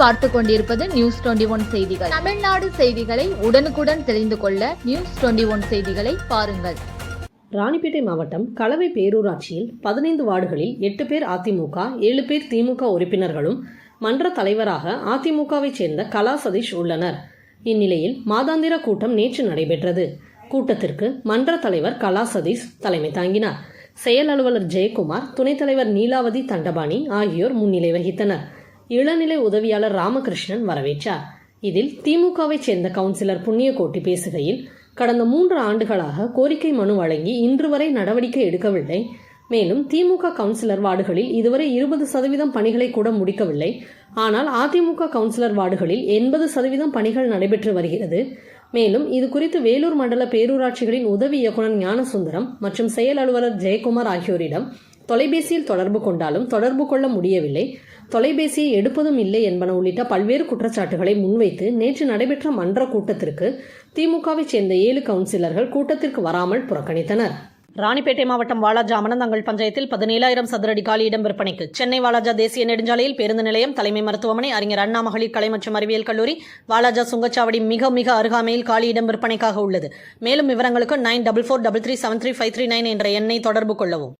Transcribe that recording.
பார்த்து கொண்டிருப்பது news twenty one செய்திகள். தமிழ்நாடு செய்திகளை உடனுக்குடன் தெரிந்து கொள்ள நியூஸ் டுவெண்டி ஒன் செய்திகளை பாருங்கள். ராணிப்பேட்டை மாவட்டம் கலவை பேரூராட்சியில் பதினைந்து வார்டுகளில் எட்டு பேர் அதிமுக ஏழு பேர் திமுக உறுப்பினர்களும் மன்ற தலைவராக அதிமுகவைச் சேர்ந்த கலா சதீஷ் உள்ளனர். இந்நிலையில் மாதாந்திர கூட்டம் நேற்று நடைபெற்றது. கூட்டத்திற்கு மன்ற தலைவர் கலா சதீஷ் தலைமை தாங்கினார். செயல் அலுவலர் ஜெயக்குமார் துணைத் தலைவர் நீலாவதி தண்டபாணி ஆகியோர் முன்னிலை வகித்தனர். இளநிலை உதவியாளர் ராமகிருஷ்ணன் வரவேற்றார். இதில் திமுகவைச் சேர்ந்த கவுன்சிலர் புண்ணியகோட்டி பேசுகையில் கடந்த மூன்று ஆண்டுகளாக கோரிக்கை மனு வழங்கி இன்று வரை நடவடிக்கை எடுக்கவில்லை. மேலும் திமுக கவுன்சிலர் வார்டுகளில் இதுவரை இருபது சதவீதம் பணிகளை கூட முடிக்கவில்லை. ஆனால் அதிமுக கவுன்சிலர் வார்டுகளில் எண்பது சதவீதம் பணிகள் நடைபெற்று வருகிறது. மேலும் இது குறித்து வேலூர் மண்டல பேரூராட்சிகளின் உதவி இயக்குனர் ஞானசுந்தரம் மற்றும் செயல் அலுவலர் ஜெயக்குமார் ஆகியோரிடம் தொலைபேசியில் தொடர்பு கொண்டாலும் தொடர்பு கொள்ள முடியவில்லை. தொலைபேசியை எடுப்பதும் இல்லை என்பன உள்ளிட்ட பல்வேறு குற்றச்சாட்டுகளை முன்வைத்து நேற்று நடைபெற்ற மன்ற கூட்டத்திற்கு திமுகவைச் சேர்ந்த ஏழு கவுன்சிலர்கள் கூட்டத்திற்கு வராமல் புறக்கணித்தனர். ராணிப்பேட்டை மாவட்டம் வாலாஜா அமனந்தங்கள் பஞ்சாயத்தில் பதினேழாயிரம் சதுரடி காலியிடம் விற்பனைக்கு சென்னை வாலாஜா தேசிய நெடுஞ்சாலையில் பேருந்து நிலையம் தலைமை மருத்துவமனை அறிஞர் அண்ணா மகளிர் கலை மற்றும் அறிவியல் கல்லூரி வாலாஜா சுங்கச்சாவடி மிக மிக அருகாமையில் காலி இடம் விற்பனைக்காக உள்ளது. மேலும் விவரங்களுக்கு nine double four double three seven three five three nine என்ற எண்ணை தொடர்பு கொள்ளவும்.